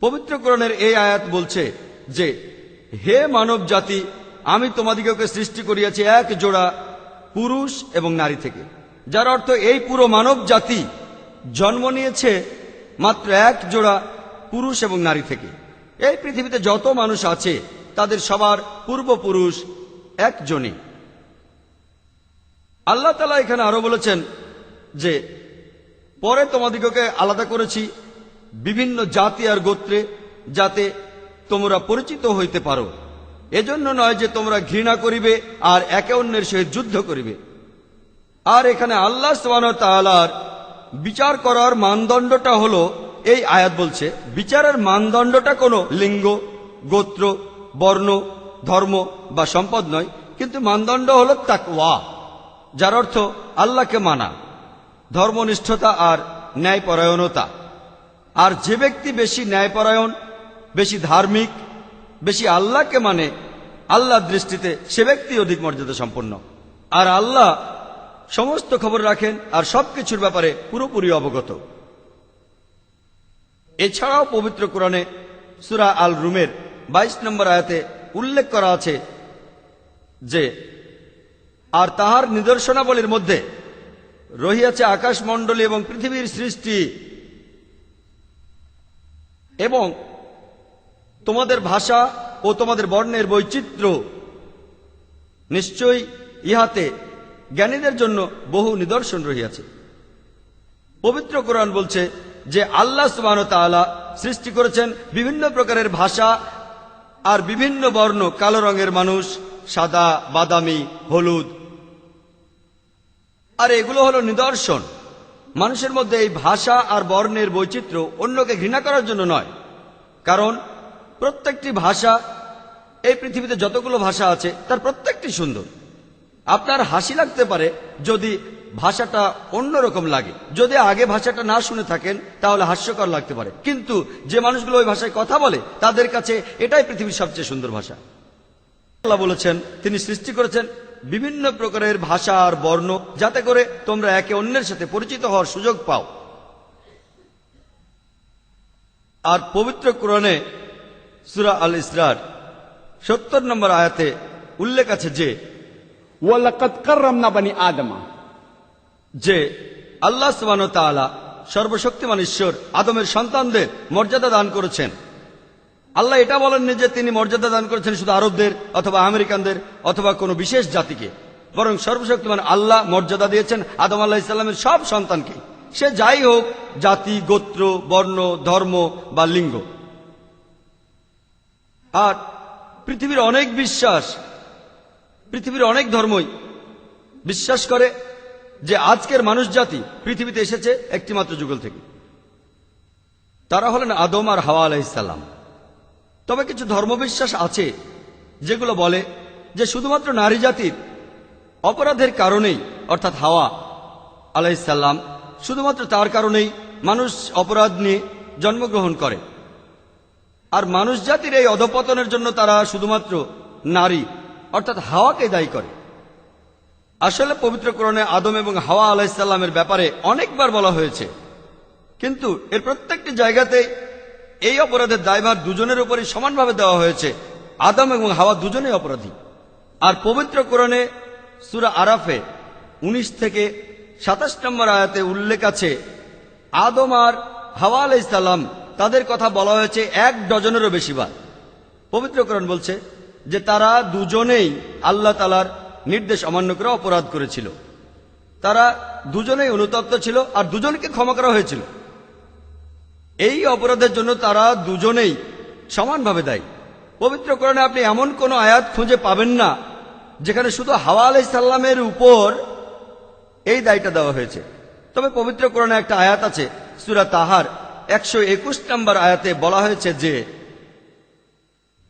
পবিত্র কোরআনের এই আয়াত বলছে যে, হে মানব জাতি আমি তোমাদিগকে সৃষ্টি করিয়াছি এক জোড়া পুরুষ এবং নারী থেকে। যার অর্থ এই পুরো মানব জাতি জন্ম নিয়েছে মাত্র এক জোড়া পুরুষ এবং নারী থেকে। এই পৃথিবীতে যত মানুষ আছে, তাদের সবার পূর্বপুরুষ একজনই। আল্লাহ তালা এখানে আরও বলেছেন যে, পরে তোমাদিগকে আলাদা করেছি বিভিন্ন জাতি আর গোত্রে যাতে তোমরা পরিচিত হইতে পারো। এজন্য নয় যে তোমরা ঘৃণা করিবে আর একে অন্যের সহিত যুদ্ধ করিবে। আর এখানে আল্লাহ তাআলার বিচার করার মানদণ্ডটা হলো, এই আয়াত বলছে, বিচারের মানদণ্ডটা কোনো লিঙ্গ, গোত্র, বর্ণ, ধর্ম বা সম্পদ নয়, কিন্তু মানদণ্ড হলো তাকওয়া, যার অর্থ আল্লাহকে মানা, ধর্মনিষ্ঠতা আর ন্যায়পরায়ণতা। আর যে ব্যক্তি বেশি ন্যায়পরায়ণ, বেশি ধার্মিক, বেশি আল্লাহকে মানে আল্লাহর দৃষ্টিতে সে ব্যক্তি অধিক মর্যাদা সম্পন্ন আর আল্লাহ সমস্ত খবর রাখেন আর সবকিছুর ব্যাপারে পুরোপুরি অবগত। এছাড়াও পবিত্র কোরআনে সুরা আল রুমের ২২ নম্বর আয়াতে উল্লেখ করা আছে যে, আর তাহার নিদর্শনাবলীর মধ্যে রহিয়াছে আকাশমণ্ডলী এবং পৃথিবীর সৃষ্টি। এবং তোমাদের ভাষা ও তোমাদের বর্ণের বৈচিত্র্য নিশ্চয়ই ইহাতে জ্ঞানীদের জন্য বহু নিদর্শন রহিয়াছে। পবিত্র কোরআন বলছে যে আল্লাহ সুবাহ তাআলা সৃষ্টি করেছেন বিভিন্ন প্রকারের ভাষা আর বিভিন্ন বর্ণ কালো রঙের মানুষ, সাদা, বাদামি, হলুদ। আর এগুলো হলো নিদর্শন। মানুষের মধ্যে এই ভাষা আর বর্ণের বৈচিত্র্য অন্যকে ঘৃণা করার জন্য নয়। কারণ প্রত্যেকটি ভাষা, এই পৃথিবীতে যতগুলো ভাষা আছে, তার প্রত্যেকটি সুন্দর। আপনার হাসি লাগতে পারে যদি ভাষাটা অন্যরকম লাগে। যদি আগে ভাষাটা না শুনে থাকেন, তাহলে হাস্যকর লাগতে পারে। কিন্তু যে মানুষগুলো ওই ভাষায় কথা বলে, তাদের কাছে এটাই পৃথিবীর সবচেয়ে সুন্দর ভাষা। আল্লাহ বলেছেন, তিনি সৃষ্টি করেছেন বিভিন্ন প্রকারের ভাষা আর বর্ণ যাতে করে তোমরা একে অন্যের সাথে পরিচিত হওয়ার সুযোগ পাও। আর পবিত্র কোরআনে সুরা আল ইসরার সত্তর নম্বর আয়াতে উল্লেখ আছে যে আদমা। যে আল্লাহ সুবান সর্বশক্তিমান ঈশ্বর আদমের সন্তানদের মর্যাদা দান করেছেন। আল্লাহ এটা বলেননি যে তিনি মর্যাদা দান করেছেন শুধু আরবদের অথবা আমেরিকানদের অথবা কোনো বিশেষ জাতিকে। বরং সর্বশক্তিমান আল্লাহ মর্যাদা দিয়েছেন আদম আল্লাহ ইসলামের সব সন্তানকে। সে যাই হোক, জাতি, গোত্র, বর্ণ, ধর্ম বা লিঙ্গ। আর পৃথিবীর অনেক বিশ্বাস, পৃথিবীর অনেক ধর্মই বিশ্বাস করে যে আজকের মানুষ জাতি পৃথিবীতে এসেছে একটিমাত্র যুগল থেকে। তারা হলেন আদম আর হাওয়া আলাইসাল্লাম তবে কিছু ধর্মবিশ্বাস আছে, যেগুলো বলে যে শুধুমাত্র নারী জাতির অপরাধের কারণেই, অর্থাৎ হাওয়া আলাইসাল্লাম শুধুমাত্র তার কারণেই মানুষ অপরাধ নিয়ে জন্মগ্রহণ করে। আর মানুষ জাতির এই অধপতনের জন্য তারা শুধুমাত্র নারী, অর্থাৎ হাওয়াকে দায়ী করে। আসলে পবিত্র কোরআনে আদম এবং হাওয়া আলাইসাল্লামের ব্যাপারে অনেকবার বলা হয়েছে। কিন্তু এর প্রত্যেকটি জায়গাতে এই অপরাধের দায়ভার দুজনের উপরই সমানভাবে দেওয়া হয়েছে। আদম এবং হাওয়া দুজনেই অপরাধী। আর পবিত্র কোরআনে সুরা আরাফে ১৯ থেকে সাতাশ নম্বর আয়াতে উল্লেখ আছে, আদম আর হাওয়া আলাইসাল্লাম তাদের কথা বলা হয়েছে এক ডজনেরও বেশি বার। পবিত্র কোরআন বলছে যে তারা দুজনেই আল্লাহ তালার নির্দেশ অমান্য করে অপরাধ করেছিল। তারা দুজনেই অনুতপ্ত ছিল আর দুজনকে ক্ষমা করা হয়েছিল। এই অপরাধের জন্য তারা দুজনেই সমানভাবে দায়ী। পবিত্র কোরআনে আপনি এমন কোন আয়াত খুঁজে পাবেন না, যেখানে শুধু হাওয়া আলাই সাল্লামের উপর এই দায়টা দেওয়া হয়েছে। তবে পবিত্র কোরআনে একটা আয়াত আছে, সুরা তাহার, একশো একুশ নম্বর আয়াতে বলা হয়েছে যে,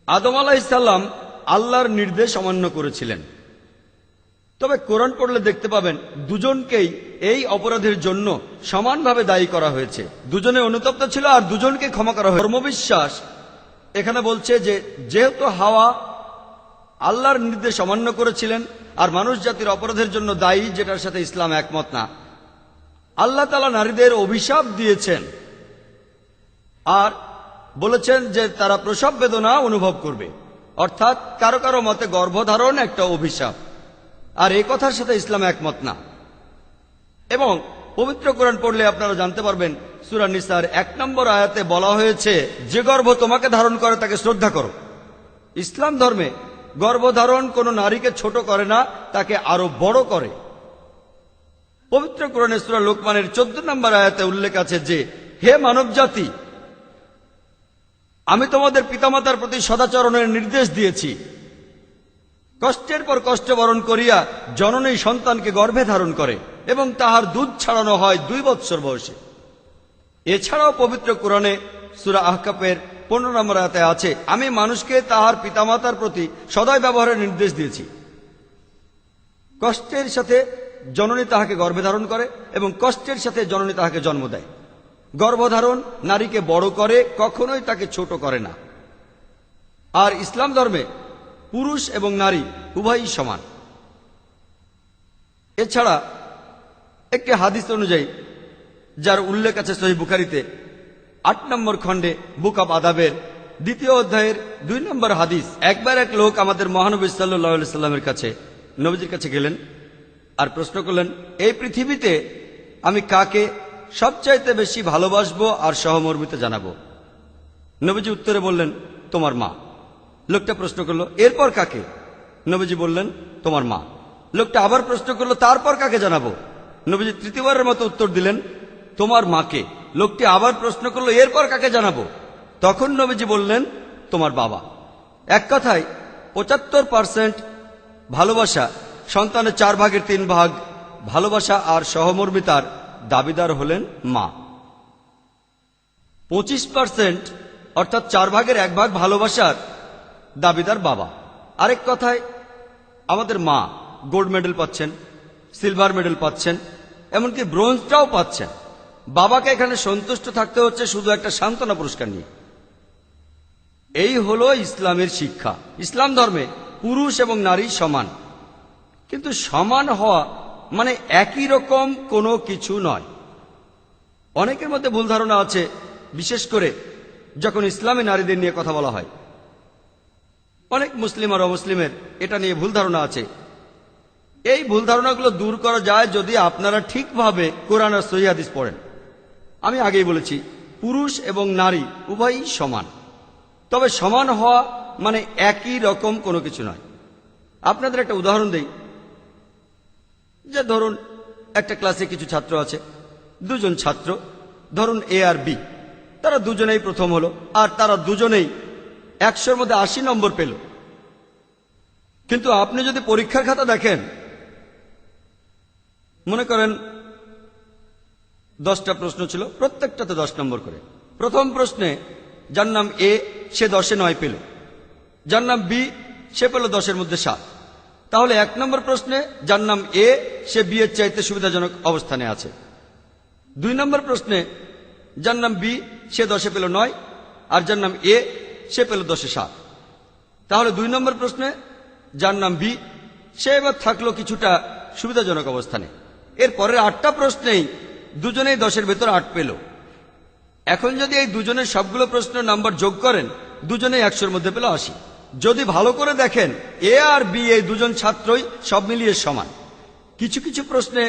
আদম আলাহিসাল্লাম আল্লাহর নির্দেশ অমান্য করেছিলেন। তবে কোরআন পড়লে দেখতে পাবেন দুজনকেই এই অপরাধের জন্য সমানভাবে দায়ী করা হয়েছে। দুজনে অনুতপ্ত ছিল আর দুজনকে ক্ষমা করা হয়েছে। ধর্মবিশ্বাস এখানে বলছে যে, যেহেতু হাওয়া আল্লাহর নির্দেশ অমান্য করেছিলেন, আর মানুষ জাতির অপরাধের জন্য দায়ী, যেটার সাথে ইসলাম একমত না, আল্লাহ তালা নারীদের অভিশাপ দিয়েছেন আর বলেছেন যে, তারা প্রসব বেদনা অনুভব করবে। অর্থাৎ কারও কারও মতে গর্ভধারণ একটা অভিশাপ। আর এই কথার সাথে ইসলাম একমত না। এবং পবিত্র কোরআন পড়লে আপনারা জানতে পারবেন, সুরা নিসার এক নম্বর আয়াতে বলা হয়েছে, যে গর্ভ তোমাকে ধারণ করে তাকে শ্রদ্ধা করো। ইসলাম ধর্মে গর্ভধারণ কোনো নারীকে ছোট করে না, তাকে আরও বড় করে। পবিত্র কোরআনে সুরা লোকমানের চোদ্দ নম্বর আয়াতে উল্লেখ আছে যে, হে মানব জাতি আমি তোমাদের পিতামাতার প্রতি সদাচরণের নির্দেশ দিয়েছি। কষ্টের পর কষ্ট বরণ করিয়া জননী সন্তানকে গর্ভে ধারণ করে। এবং তাহার দুধ ছাড়ানো হয় দুই বৎসর বয়সে। এছাড়াও পবিত্র কোরআনে সুরা আহকাপের পনেরো নম্বর আয়াতে আছে, আমি মানুষকে তাহার পিতামাতার প্রতি সদয় ব্যবহারের নির্দেশ দিয়েছি। কষ্টের সাথে জননী তাহাকে গর্ভে ধারণ করে এবং কষ্টের সাথে জননী তাহাকে জন্ম দেয়। গর্ভধারণ নারীকে বড় করে, কখনোই তাকে ছোট করে না। আর ইসলাম ধর্মে পুরুষ এবং নারী উভয়ই সমান। এছাড়া একটি হাদিস অনুযায়ী, যার উল্লেখ আছে সহি বুখারিতে, আট নম্বর খণ্ডে বুক অব আদাবের দ্বিতীয় অধ্যায়ের দুই নম্বর হাদিস, একবার এক লোক আমাদের মহানবী সাল্লাহ সাল্লামের কাছে, নবীজির কাছে গেলেন আর প্রশ্ন করলেন, এই পৃথিবীতে আমি কাকে সবচাইতে বেশি ভালোবাসবো আর সহমর্মিত জানাব? নবীজি উত্তরে বললেন, তোমার মা। লোকটা প্রশ্ন করল, এরপর কাকে? নবীজি বললেন, তোমার মা। লোকটা আবার প্রশ্ন করল, তারপর কাকে জানাব? নবীজি তৃতীয়বারের মতো উত্তর দিলেন, তোমার মাকে? লোকটি আবার প্রশ্ন করল, এরপর কাকে জানাব? তখন নবীজি বললেন, তোমার বাবা। এক কথায়, পঁচাত্তর পার্সেন্ট ভালোবাসা সন্তানের চার ভাগের তিন ভাগ ভালোবাসা আর সহমর্মিতার দাবিদার হলেন মা। পঁচিশ পার্সেন্ট অর্থাৎ চার ভাগের এক ভাগ ভালোবাসার দাবিদার বাবা। আরেক কথায়, আমাদের মা গোল্ড মেডেল পাচ্ছেন। সিলভার মেডেল পাচ্ছেন, এমনকি ব্রোঞ্জটাও পাচ্ছেন। বাবাকে এখানে সন্তুষ্ট থাকতে হচ্ছে শুধু একটা সান্ত্বনা পুরস্কার নিয়ে। এই হলো ইসলামের শিক্ষা। ইসলাম ধর্মে পুরুষ এবং নারী সমান। কিন্তু সমান হওয়া মানে একই রকম কোনো কিছু নয়। অনেকের মধ্যে ভুল ধারণা আছে, বিশেষ করে যখন ইসলামী নারীদের নিয়ে কথা বলা হয়। অনেক মুসলিম আর অমুসলিমের এটা নিয়ে ভুল ধারণা আছে। এই ভুল ধারণাগুলো দূর করা যায় যদি আপনারা ঠিকভাবে কোরআন আর সহি হাদিস পড়েন। আমি আগেই বলেছি, পুরুষ এবং নারী উভয়ই সমান। তবে সমান হওয়া মানে একই রকম কোনো কিছু নয়। আপনাদের একটা উদাহরণ দেই। যে ধরুন, একটা ক্লাসে কিছু ছাত্র আছে, দুজন ছাত্র, ধরুন এ আর বি তারা দুজনেই প্রথম হলো, আর তারা দুজনেই একশোর মধ্যে আশি নম্বর পেল। কিন্তু আপনি যদি পরীক্ষার খাতা দেখেন মনে করেন, দশটা প্রশ্ন ছিল, প্রত্যেকটাতে দশ নম্বর করে। প্রথম প্রশ্নে, যার নাম এ, সে দশে নয় পেল। যার নাম বি, সে পেল দশের মধ্যে সাত। তাহলে এক নম্বর প্রশ্নে, যার নাম এ, সে বি এর চাইতে সুবিধাজনক অবস্থানে আছে। দুই নম্বর প্রশ্নে, যার নাম বি, সে দশে পেল নয়, আর যার নাম এ, সে পেল দশে সাত। তাহলে দুই নম্বর প্রশ্নে, যার নাম বি, সে এবার থাকল কিছুটা সুবিধাজনক অবস্থানে। এর পরের আটটা প্রশ্নেই দুজনেই দশের ভেতর আট পেল। এখন যদি এই দুজনের সবগুলো প্রশ্নের নাম্বার যোগ করেন, দুজনেই একশোর মধ্যে পেল আশি। যদি ভালো করে দেখেন, এ আর বি এই দুজন ছাত্রই সব মিলিয়ে সমান। কিছু কিছু প্রশ্নে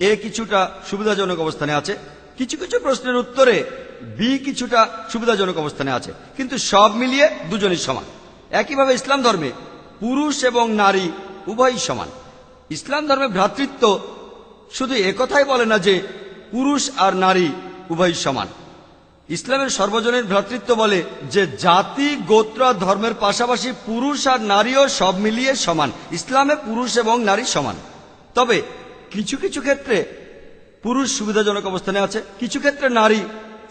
এ কিছুটা সুবিধাজনক অবস্থানে আছে, কিছু কিছু প্রশ্নের উত্তরে বি কিছুটা সুবিধাজনক অবস্থানে আছে, কিন্তু সব মিলিয়ে দুজনই সমান। একইভাবে ইসলাম ধর্মে পুরুষ এবং নারী উভয়ই সমান। ইসলাম ধর্মে ভ্রাতৃত্ব শুধু একথাই বলে না যে পুরুষ আর নারী উভয়ই সমান। ইসলামের সর্বজনীন ভ্রাতৃত্ব বলে যে জাতি, গোত্র ধর্মের পাশাপাশি পুরুষ আর নারীও সব মিলিয়ে সমান। ইসলামে পুরুষ এবং নারী সমান। তবে কিছু কিছু ক্ষেত্রে পুরুষ সুবিধাজনক অবস্থানে আছে, কিছু ক্ষেত্রে নারী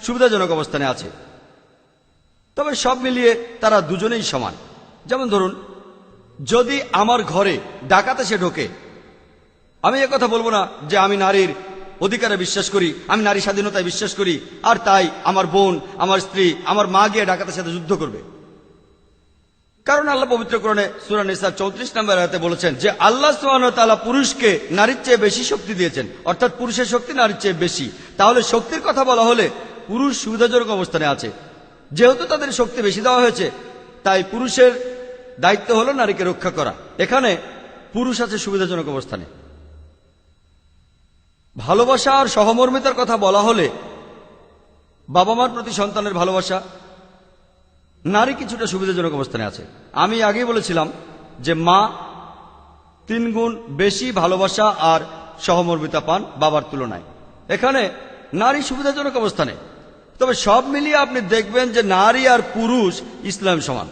সুবিধাজনক অবস্থানে আছে। তবে সব মিলিয়ে তারা দুজনেই সমান। যেমন ধরুন, যদি আমার ঘরে ডাকাতে সে ঢোকে আমি কথা বলব না যে আমি নারীর অধিকারে বিশ্বাস করি, আমি নারী স্বাধীনতায় বিশ্বাস করি, আর তাই আমার বোন, আমার স্ত্রী, আমার মা গিয়ে ডাকাতের সাথে যুদ্ধ করবে। কারণ আল্লাহ পবিত্র করণে সুরা নিসা চৌত্রিশ নম্বর আয়াতে বলেছেন যে আল্লাহ তাআলা পুরুষকে নারীর চেয়ে বেশি শক্তি দিয়েছেন। অর্থাৎ পুরুষের শক্তি নারীর চেয়ে বেশি। তাহলে শক্তির কথা বলা হলে পুরুষ সুবিধাজনক অবস্থানে আছে। যেহেতু তাদের শক্তি বেশি দেওয়া হয়েছে, তাই পুরুষের দায়িত্ব হলো নারীকে রক্ষা করা। এখানে পুরুষ আছে সুবিধাজনক অবস্থানে। ভালোবাসা আর সহমর্মিতার কথা বলা হলে বাবা মার প্রতি সন্তানের ভালোবাসা নারী কিছুটা সুবিধাজনক অবস্থানে আছে। আমি আগেই বলেছিলাম যে মা তিন গুণ বেশি ভালোবাসা আর সহমর্মিতা পান বাবার তুলনায়। এখানে নারী সুবিধাজনক অবস্থানে। তবে সব মিলিয়ে আপনি দেখবেন যে নারী আর পুরুষ ইসলাম সমান।